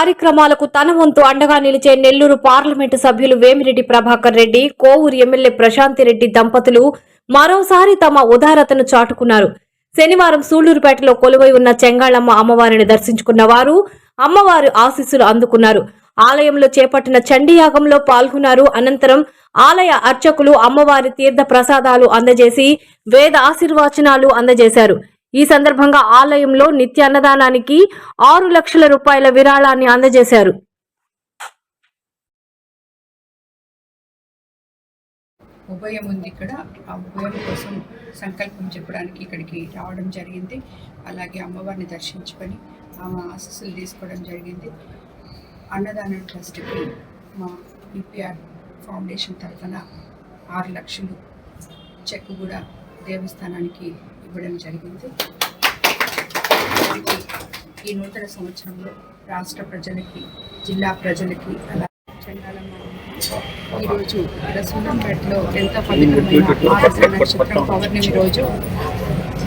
కార్యక్రమాలకు తన వంతు అండగా నిలిచే నెల్లూరు పార్లమెంటు సభ్యులు వేమిరెడ్డి ప్రభాకర్ రెడ్డి కోవూరు ఎమ్మెల్యే ప్రశాంతి రెడ్డి దంపతులు మరోసారి తమ ఉదారతను చాటుకున్నారు. శనివారం సూళ్ళూరుపేటలో కొలువై ఉన్న చెంగాళమ్మ అమ్మవారిని దర్శించుకున్న వారు అమ్మవారి ఆశీస్సులు అందుకున్నారు. ఆలయంలో చేపట్టిన చండీయాగంలో పాల్గొన్నారు. అనంతరం ఆలయ అర్చకులు అమ్మవారి తీర్థ ప్రసాదాలు అందజేసి వేద ఆశీర్వచనాలు అందజేశారు. ఈ సందర్భంగా ఆలయంలో నిత్య అన్నదానానికి ఆరు లక్షల రూపాయల విరాళాన్ని అందజేశారు. ఉభయం ఉంది ఇక్కడ. ఆ ఉభయం కోసం సంకల్పం చెప్పడానికి ఇక్కడికి రావడం జరిగింది. అలాగే అమ్మవారిని దర్శించుకొని ఆమె ఆశస్సులు తీసుకోవడం జరిగింది. అన్నదానం ట్రస్ట్కి మా ఈపీఆర్ ఫౌండేషన్ తరఫున ఆరు లక్షలు చెక్ కూడా దేవస్థానానికి ఇవ్వడం జరిగింది. ఈ నూతన సంవత్సరంలో రాష్ట్ర ప్రజలకి జిల్లా ప్రజలకి అలా ఈరోజు రసూలంపేటలో ఎంతో పవిత్రమైన ఆరాధన నక్షత్రం పౌర్ణమి రోజు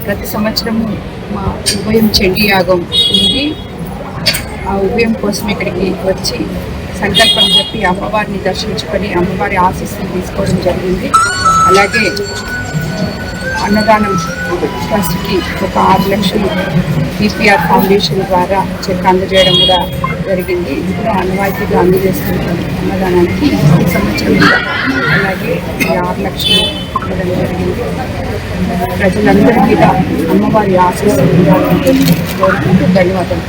ప్రతి సంవత్సరము మా ఉభయం చెండి యాగం ఉంది ఆ ఉభయం కోసం ఇక్కడికి వచ్చి సంకల్పం చెప్పి అమ్మవారిని దర్శించుకొని అమ్మవారి ఆశీస్సులు తీసుకోవడం జరిగింది. అలాగే అన్నదానం ట్రస్ట్కి ఒక ఆరు లక్షలు ఈపీఆర్ ఫౌండేషన్ ద్వారా చెక్ అందజేయడం కూడా జరిగింది. ఇప్పుడు అన్నవాయితీగా అందజేస్తున్నాం అన్నదానానికి ఈ సంవత్సరం అలాగే ఆరు లక్షలు ఇవ్వడం జరిగింది. ప్రజలందరి మీద అమ్మవారి ఆశీస్సులు కోరుకుంటూ ధన్యవాదాలు